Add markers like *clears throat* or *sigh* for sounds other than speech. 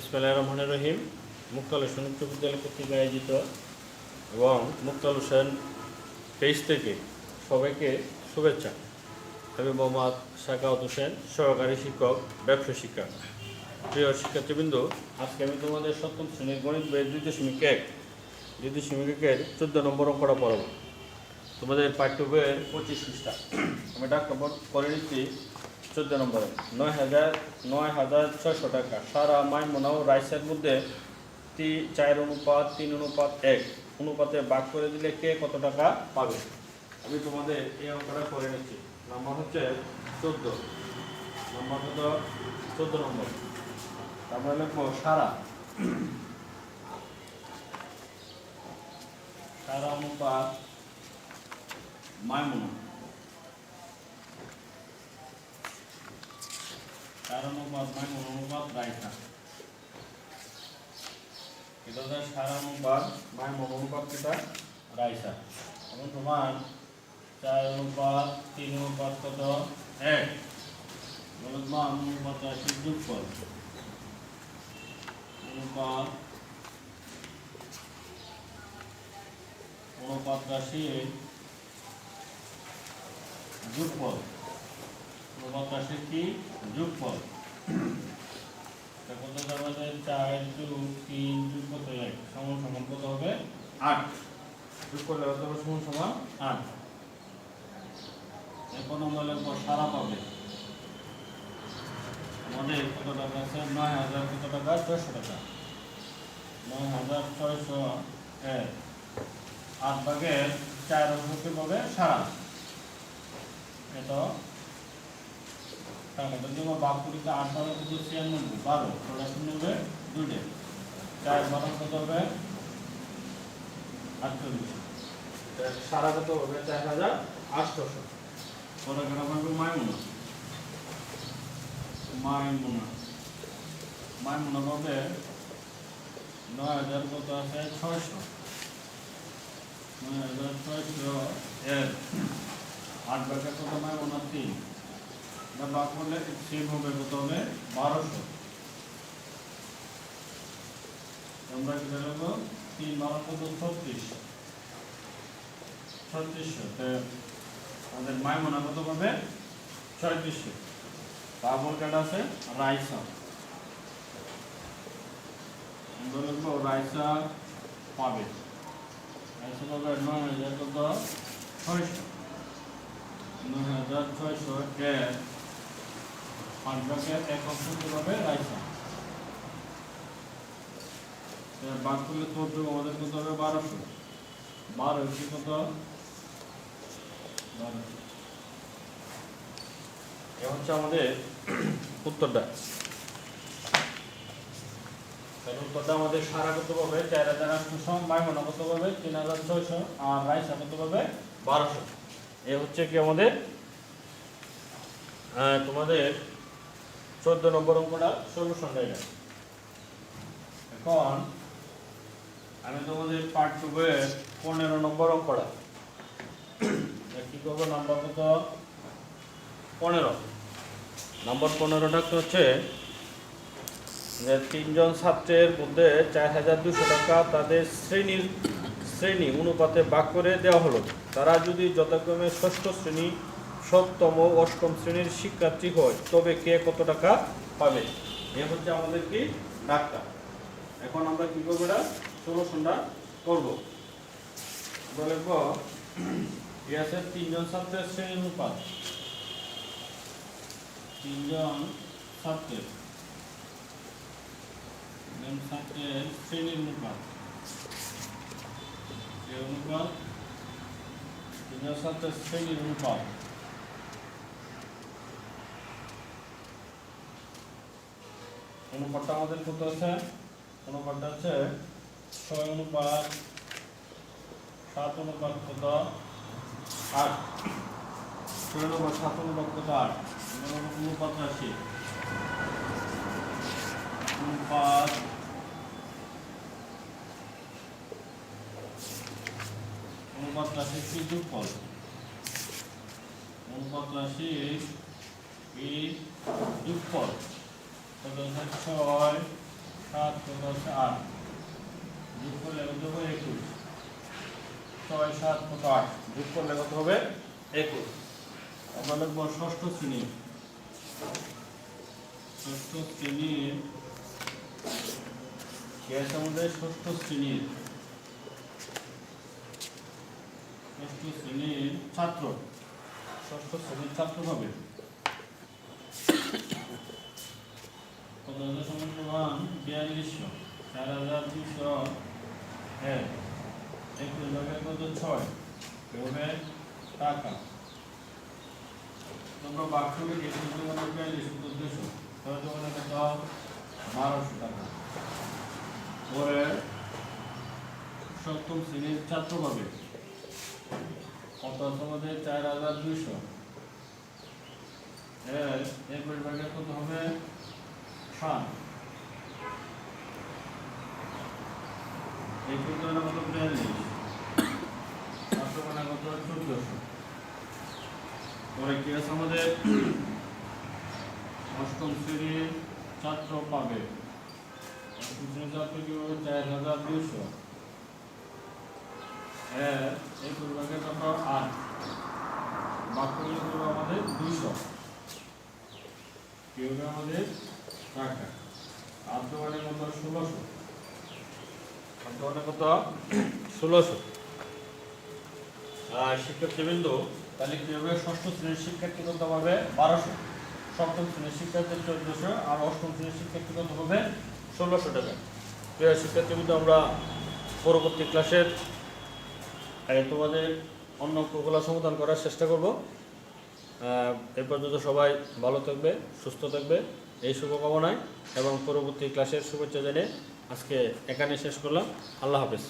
ইসমাইল রহমান রহিম। মুক্তাল হোসেন উচ্চ বিদ্যালয় কর্তৃক আয়োজিত এবং মুক্তাল হোসেন পেজ থেকে সবাইকে শুভেচ্ছা। আমি মোহাম্মদ শাকাউত হোসেন, সহকারী শিক্ষক, ব্যবসা শিক্ষা। প্রিয় শিক্ষার্থীবৃন্দ, আজকে আমি তোমাদের সপ্তম শ্রেণির গণিত বইয়ের দুই দশমিক এক দুই দশমিক একের চোদ্দ নম্বর অঙ্কটা পড়াবো। তোমাদের পাঠ্য বইয়ের পঁচিশ পৃষ্ঠা। আমি ডাক্তার করে নিচ্ছি চোদ্দ নম্বরে। নয় হাজার নয় হাজার ছয়শো টাকা। সারা মাইমোনা ও রাইসের মধ্যে তি, চার অনুপাত, তিন অনুপাত, এক। অনুপাতে ভাগ করে দিলে কে কত টাকা পাবে? আমি তোমাদের এই অঙ্কটা করে নিচ্ছি। নাম্বার হচ্ছে চোদ্দ। নম্বর কত চোদ্দ নম্বর। তারপরে লিখব সারা। সারা অনুপাত মাইমোনা সারা অনুপাত মাইমোনা অনুপাত রাইসা এটা হচ্ছে সারা অনুপাত মাইমোনা অনুপাত যেটা রাইসা এবং তোমার চার অনুপাত তিন অনুপাত কত? এক। মান অনুপাত আছে যোগফল অনুপাত অনুপাত রাশি যোগফল অনুপাত রাশি কি? যোগফল। কত যে চার যোগ তিন যোগ কত এক সমান সমান কত হবে? আট। যোগ করলে কত হবে? সমান সমান আট। এখন আমরা সারা পাবে? আমাদের কত টাকা আছে? নয় হাজার কত টাকা? ছয়শো টাকা। নয় হাজার ছয়শো এক আট ভাগের চার অংশকে পাবে সারা। এটা টাকা যদি আমরা বাপ করিতে আট বারো কত? ছিয়ানব্বই। বারো। ওটা শূন্য হবে দুইটে। চার বারো কত হবে? আটচল্লিশ। সারা কত হবে? চার হাজার আটশোশো। পরে গ্রাম হবে মাইমুনা। মাইমুনা। মাইমুনা পাবে নয় হাজার কত আছে? ছয়শো। নয় হাজার ছয়শো এক আট বাঘের কত? মাইমুনা তিন। এটা বাঘ করলে সিম হবে কত হবে বারোশো। আমরা কি দেখব তিন বারো কত? ছত্রিশ। ছত্রিশশো। আমাদের মাইমোনা কত পাবে? ছয়ত্রিশশো। তারপর কাটা আছে রাইসা। আমরা রাইসা পাবে। নয় হাজার কত? ছয়শো। নয় হাজার ছয়শো। এক পাঁচ এক অংশ কত পাবে রাইসা বাদ করলে চোদ্দ আমাদের কত হবে? বারোশো। বারো কত? এ হচ্ছে আমাদের উত্তরটা। তাহলে আমাদের সারা কত পাবে? চার হাজার আটশো বাইমনা কত পাবে? তিন হাজার ছয়শো। আর রাইসা কত পাবে? বারোশো। এ হচ্ছে কি আমাদের তোমাদের চোদ্দ নম্বর অঙ্কটা সলিউশন এটা এখন আমি তোমাদের পার্ট টু বইয়ের পনেরো নম্বর অঙ্কটা। কি করব? নাম্বার কত? পনেরো। নম্বর পনেরোটা হচ্ছে? যে তিনজন ছাত্রের মধ্যে চার হাজার দুশো টাকা তাদের শ্রেণির শ্রেণি অনুপাতে ভাগ করে দেওয়া হলো। তারা যদি যথাক্রমে ষষ্ঠ শ্রেণি সপ্তম ও অষ্টম শ্রেণির শিক্ষার্থী হয়। তবে কে কত টাকা পাবে? এ হচ্ছে আমাদের কি ডাক্তার। এখন আমরা কি করব এটা? সলিউশনটা করব। *clears throat* আছে তিনজন ছাত্রের শ্রেণি অনুপাত তিনজন ছাত্রের। ছাত্রের শ্রেণি অনুপাত অনুপাত, তিনজন ছাত্রের শ্রেণি অনুপাত অনুপাতটা আমাদের কত আছে? অনুপাতটা হচ্ছে ছয় অনুপাত সাত অনুপাত কত? আট। ছয় অনুপাত সাত অনুপাত কত? আট। অনুপাত রাশি অনুপাত অনুপাত রাশি কি যোগফল? অনুপাত রাশি এই যোগফল? কত হচ্ছে ছয়, সাত কত হচ্ছে আট, যোগ করলে হবে? একুশ। ছয়, সাত কত আট? যোগ করলে হবে? একুশ। আমরা লিখব ষষ্ঠ শ্রেণি। ষষ্ঠ শ্রেণির কি আমাদের? ষষ্ঠ শ্রেণির ষষ্ঠ শ্রেণির ছাত্র। ষষ্ঠ শ্রেণির ছাত্র হবে হাজার দুশো হ্যাঁ একুশ ভাগের কত ছয় হবে টাকা তোমরা বিয়াল্লিশ দুশো তাহলে তোমাদের বারোশো টাকা পরে সপ্তম শ্রেণির ছাত্র পাবে কত তোমাদের চার হাজার দুইশো একুশ ভাগের কত হবে সাত একুশ মানে কত বিয়াল্লিশ সাতশো মানে কত চোদ্দশো। পরে কি আছে আমাদের? অষ্টম শ্রেণির ছাত্র পাবে। অষ্টম ছাত্র কি হবে চার হাজার দুইশো। এর একুশ ভাগের কত আট। বাক্যগুলো করব আমাদের দুইশো। কি হবে আমাদের? টাকা আর্ধবানের কত? ষোলোশো। আর্ধবানের কত? ষোলোশো। শিক্ষার্থীবৃন্দ, তাহলে শ্রেণির শ্রেণির আর অষ্টম শ্রেণির হবে ষোলোশো টাকা। আমরা পরবর্তী ক্লাসের তোমাদের অন্য অঙ্কগুলো সমাধান করার চেষ্টা করব। এ পর্যন্ত সবাই ভালো থাকবে, সুস্থ থাকবে। এই শুভকামনায় এবং পরবর্তী ক্লাসের শুভেচ্ছা জানিয়ে আজকে এখানে শেষ করলাম। আল্লাহ হাফেজ।